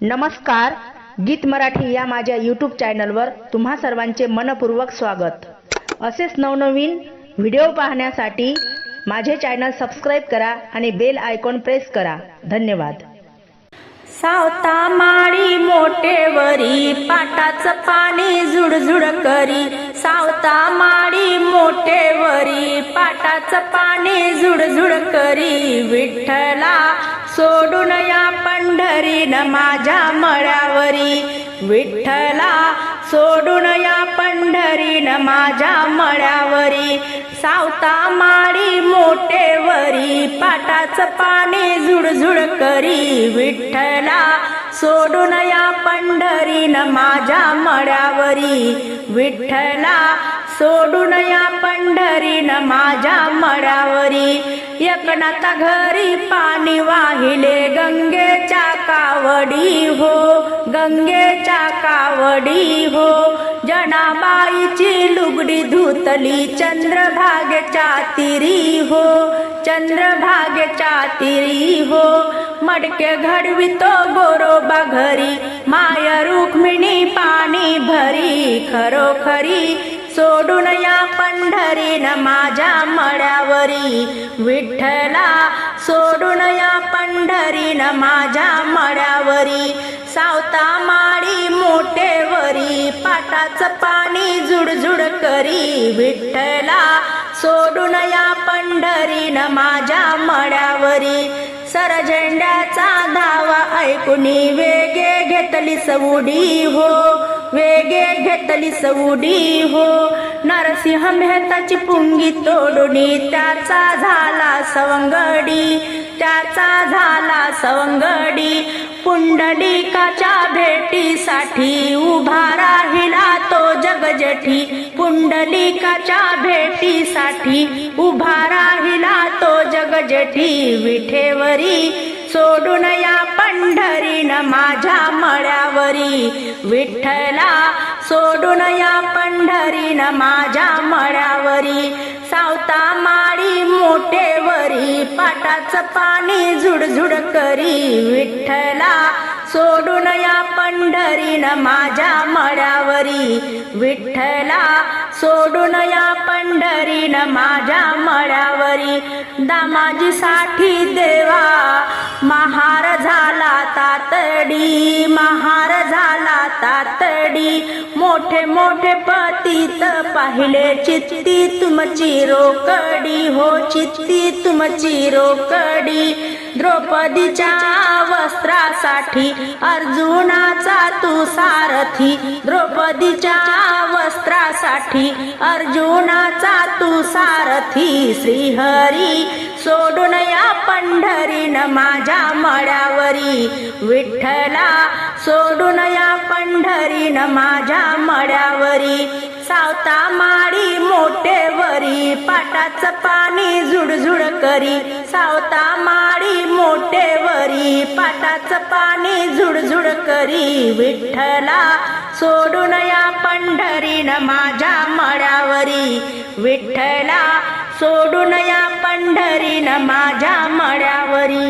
नमस्कार गीत मराठी या माझ्या यूट्यूब चॅनलवर तुम्हा सर्वांचे मनपूर्वक स्वागत. असेच नवनवीन व्हिडिओ पाहण्यासाठी माझे चॅनल सबस्क्राईब करा आणि बेल आयकॉन प्रेस करा. धन्यवाद. सावता माळी मोठेवरी पाटाचं पाणी झुडझुड करी. सावता माळी मोठेवरी पाटाचं पाणी झुडझुड करी. विठ्ठला सोडून या पंढरीन माझ्या मळ्यावरी. विठ्ठला सोडून या पंढरीन माझ्या मळ्यावरी. सावता माळी मोठेवरी पाटाचं पाणी झुडझुड करी. विठ्ठला सोडून या पंढरीन माझ्या मळ्यावरी. विठ्ठला सोडून या पंढरीन माझ्या मळ्यावरी. एकनाथा घरी पाणी वाहिले गंगेच्या कावडी हो गंगेच्या कावडी हो. जनाबाईची लुगडी धुतली चंद्रभागेच्या तिरी हो चंद्रभागेच्या तिरी हो. मडके घडवितो गोरोबा घरी माय रुक्मिणी पाणी भरी खरोखरी सोडून या पंढरीन माझ्या मळ्यावरी विठ्ठला. सोडून या पंढरीन माझ्या मळ्यावरी सावता माळी मोठेवरी पाटाचं पाणी झुडझुड करी विठ्ठला. सोडून या पंढरीन माझ्या मळ्यावरी सरझेंड्याचा धावा ऐकून वेगे घेतली सवडी हो. वेगे घेतली सवुडी हो. नरसिंह मेहताची पुंगी तोडणी त्याचा झाला सवंगडी. त्याचा झाला सवंगडी. पुंडलिकाच्या भेटीसाठी उभा राहिला तो जगजठी. पुंडलिकाच्या भेटीसाठी उभा राहिला तो जगजठी. विठेवरी सोडून या पंढरीन माझ्या मळ्यावरी विठ्ठला सोडून या पंढरीन माझ्या मळ्यावरी. सावता माळी मोठेवरी पाटाचं पाणी झुडझुड करी विठ्ठला सोडून या पंढरीन माझ्या मळ्यावरी विठ्ठला. सोडून या पंढरीन माझ्या मळ्यावरी दामाजीसाठी देवा. महार झाला तातडी महार झाला मोठे मोठे पतित पाहिले चित्ती तुमची रोकडी. हो चित्ती तुमची रोकडी. द्रौपदीच्या वस्त्रासाठी अर्जुनाचा तू सारथी द्रौपदीच्या वस्त्रासाठी अर्जुनाचा तू सारथी श्रीहरी सोडून या पंढरीन माझ्या मळ्यावरी. विठ्ठला सोडून या पंढरीन माझ्या मड्यावरी. सावता माळी मोठेवरी पाटाचं पाणी झुडझुड करी. सावता माळी मोठेवरी पाटाचं पाणी झुडझुड करी. विठ्ठला सोडून या पंढरीन माझ्या मड्यावरी. विठ्ठला सोडून या पंढरीन माझ्या मड्यावरी.